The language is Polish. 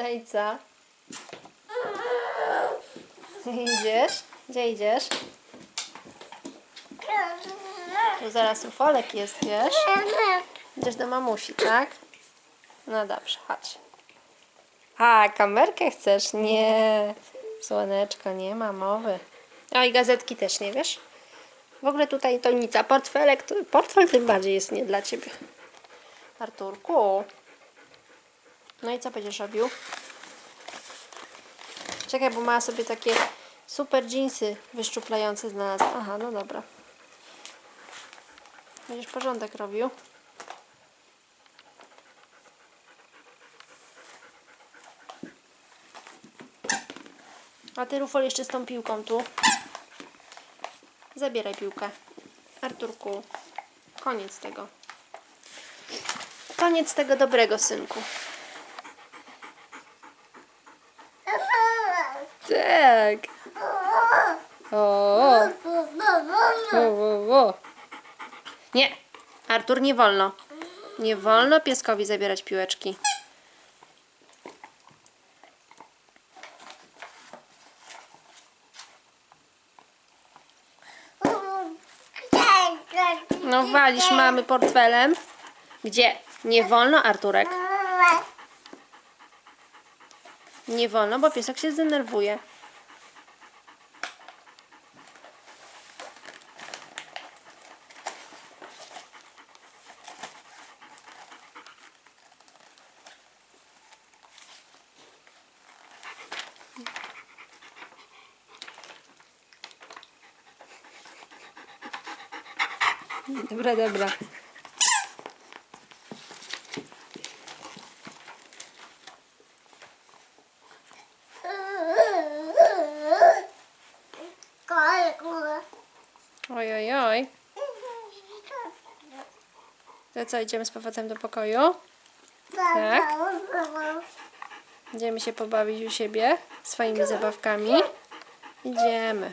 No i co? Idziesz? Gdzie idziesz? Tu zaraz ufolek jest, wiesz? Idziesz do mamusi, tak? No dobrze, chodź. A, kamerkę chcesz? Nie. Słoneczko, nie ma mowy. O, i gazetki też nie wiesz? W ogóle tutaj to nic, a portfelek, portfel tym bardziej jest nie dla ciebie. Arturku. No i co będziesz robił? Czekaj, bo ma sobie takie super jeansy wyszczuplające znalazła. Aha, no dobra. Będziesz porządek robił. A ty, Rufol, jeszcze z tą piłką tu. Zabieraj piłkę. Arturku, koniec tego. Koniec tego dobrego, synku. Tak. O, o, o, o. Nie, Artur, nie wolno. Nie wolno pieskowi zabierać piłeczki. No walisz mamy portfelem. Gdzie? Nie wolno, Arturek. Nie wolno, bo piesek się zdenerwuje. Dobra, dobra. Oj, oj, oj. To co, idziemy z powrotem do pokoju? Tak. Idziemy się pobawić u siebie swoimi zabawkami. Idziemy.